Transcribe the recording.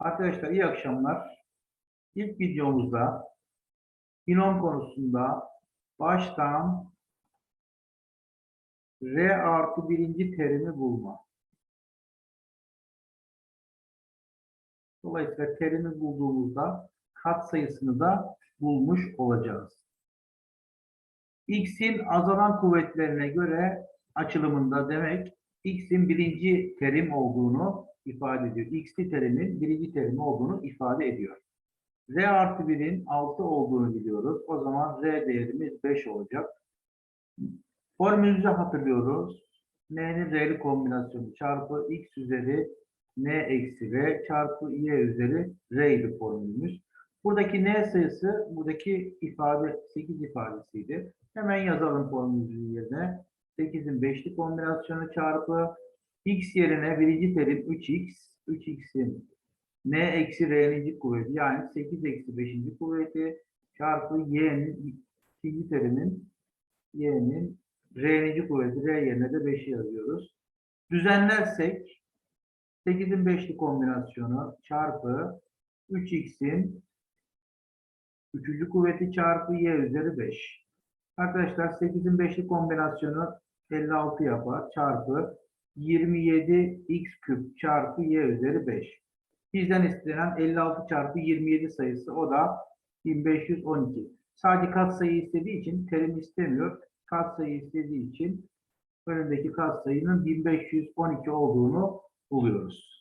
Arkadaşlar iyi akşamlar. İlk videomuzda binom konusunda baştan R artı birinci terimi bulma. Dolayısıyla terimi bulduğumuzda katsayısını da bulmuş olacağız. X'in azalan kuvvetlerine göre açılımında demek X'in birinci terim olduğunu ifade ediyor. X'li terimin birinci terimi olduğunu ifade ediyor. R artı 1'in 6 olduğunu biliyoruz. O zaman R değerimiz 5 olacak. Formülümüzü hatırlıyoruz. N'nin R'li kombinasyonu çarpı X üzeri N eksi R çarpı Y üzeri R idi formülümüz. Buradaki N sayısı buradaki ifade 8 ifadesiydi. Hemen yazalım formülümüzün yerine. 8'in 5'li kombinasyonu çarpı x yerine birinci terim 3x, 3x'in n eksi r'nin kuvveti yani 8 eksi 5. kuvveti çarpı y'nin ikinci terimin y'nin r'nin kuvveti r yerine de 5'i yazıyoruz. Düzenlersek 8'in 5'li kombinasyonu çarpı 3x'in 3. kuvveti çarpı y üzeri 5. Arkadaşlar 8'in 5'li kombinasyonu 56 yapar çarpı 27 x küp çarpı y üzeri 5. Bizden istenen 56 çarpı 27 sayısı o da 1512. Sadece katsayı istediği için terim istemiyor. Katsayı istediği için önündeki katsayının 1512 olduğunu buluyoruz.